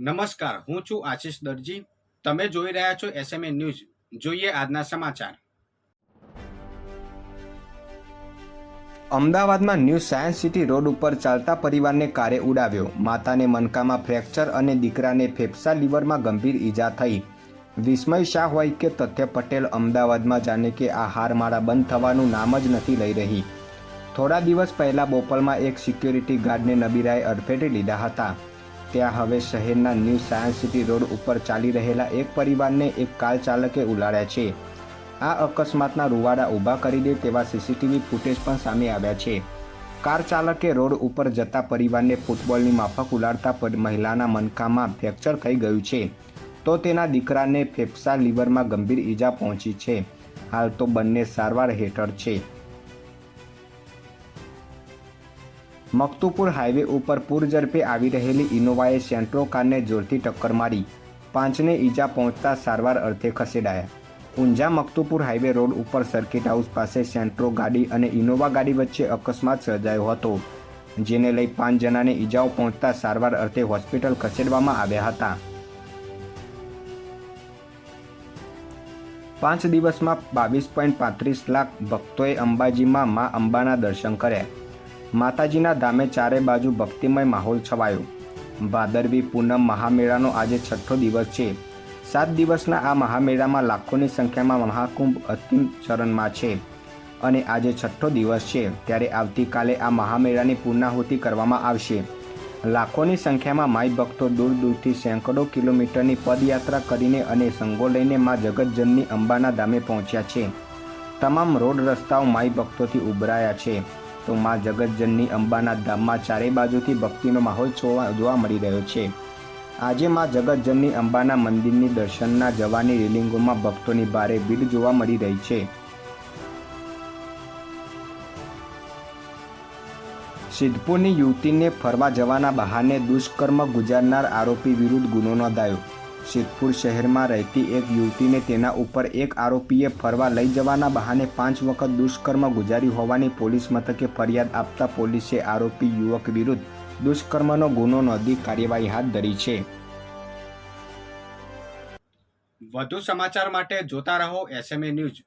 નમસ્કાર, હું છું આશીષ દરજી. તમે જોઈ રહ્યા છો એસએમએ ન્યૂઝ જોઈએ આજના સમાચાર. અમદાવાદમાં ન્યૂ સાયન્સ સિટી રોડ ઉપર ચાલતા પરિવારને કારે ઉડાવ્યો. માતાને મનકામાં ફ્રેક્ચર અને દીકરાને ફેફસા લીવરમાં ગંભીર ઈજા થઈ. વિસ્મય શાહ હોય કે તથ્ય પટેલ, અમદાવાદમાં જાણે કે આ હારમાળા બંધ થવાનું નામ જ નથી લઈ રહી. થોડા દિવસ પહેલા બોપલમાં એક સિક્યોરિટી ગાર્ડને નબીરાએ અડફેટે લીધા હતા. ત્યાં હવે શહેરના ન્યૂ સાયન્સ સિટી રોડ ઉપર ચાલી રહેલા એક પરિવારને એક કાર ચાલકે ઉલાડ્યા છે. આ અકસ્માતના રૂવાડા ઊભા કરી દે તેવા સીસીટીવી ફૂટેજ પણ સામે આવ્યા છે. કાર ચાલકે રોડ ઉપર જતા પરિવારને ફૂટબોલની માફક ઉલાડતા મહિલાના મનકામાં ફ્રેક્ચર થઈ ગયું છે. તો તેના દીકરાને ફેફસા લીવરમાં ગંભીર ઈજા પહોંચી છે. હાલ તો બંને સારવાર હેઠળ છે. મકતુપુર હાઈવે ઉપર પૂરઝડપે આવી રહેલી ઇનોવાએ સેન્ટ્રો કારને જોરથી ટક્કર મારી. પાંચને ઈજા પહોંચતા સારવાર અર્થે ખસેડાયા. ઊંઝા મકતુપુર હાઈવે રોડ ઉપર સર્કિટ હાઉસ પાસે સેન્ટ્રો ગાડી અને ઇનોવા ગાડી વચ્ચે અકસ્માત સર્જાયો હતો, જેને લઈ પાંચ જણાને ઈજાઓ પહોંચતા સારવાર અર્થે હોસ્પિટલ ખસેડવામાં આવ્યા હતા. પાંચ દિવસમાં બાવીસ પોઈન્ટ પાંત્રીસ લાખ ભક્તોએ અંબાજીમાં મા અંબાના દર્શન કર્યા. માતાજીના ધામે ચારે બાજુ ભક્તિમય માહોલ છવાયો. ભાદરવી પૂનમ મહામેળાનો આજે છઠ્ઠો દિવસ છે. સાત દિવસના આ મહામેળામાં લાખોની સંખ્યામાં મહાકુંભ અંતિમ ચરણમાં છે અને આજે છઠ્ઠો દિવસ છે. ત્યારે આવતીકાલે આ મહામેળાની પૂર્ણાહુતિ કરવામાં આવશે. લાખોની સંખ્યામાં માઈ ભક્તો દૂર દૂરથી સેંકડો કિલોમીટરની પદયાત્રા કરીને અને સંગો લઈને મા જગતજનની અંબાના ધામે પહોંચ્યા છે. તમામ રોડ રસ્તાઓ માઈ ભક્તોથી ઉભરાયા છે. તો મા જગતજનની અંબાના ધામમાં ચારે બાજુથી ભક્તિનો માહોલ જોવા મળી રહ્યો છે. આજે મા જગતજનની અંબાના મંદિરની દર્શનના જવાની રેલિંગોમાં ભક્તોની ભારે ભીડ જોવા મળી રહી છે. સિદ્ધપુરની યુવતીને ફરવા જવાના બહાને દુષ્કર્મ ગુજારનાર આરોપી વિરુદ્ધ ગુનો નોંધાયો. સિદ્ધપુર શહેરમાં રહેતી એક યુવતીને તેના ઉપર એક આરોપીએ ફરવા લઈ જવાના બહાને પાંચ વખત દુષ્કર્મ ગુજારી હોવાની પોલીસ મથકે ફરિયાદ આપતા પોલીસે આરોપી યુવક વિરુદ્ધ દુષ્કર્મનો ગુનો નોંધી કાર્યવાહી હાથ ધરી છે. વધુ સમાચાર માટે જોતા રહો એસએમએ ન્યૂઝ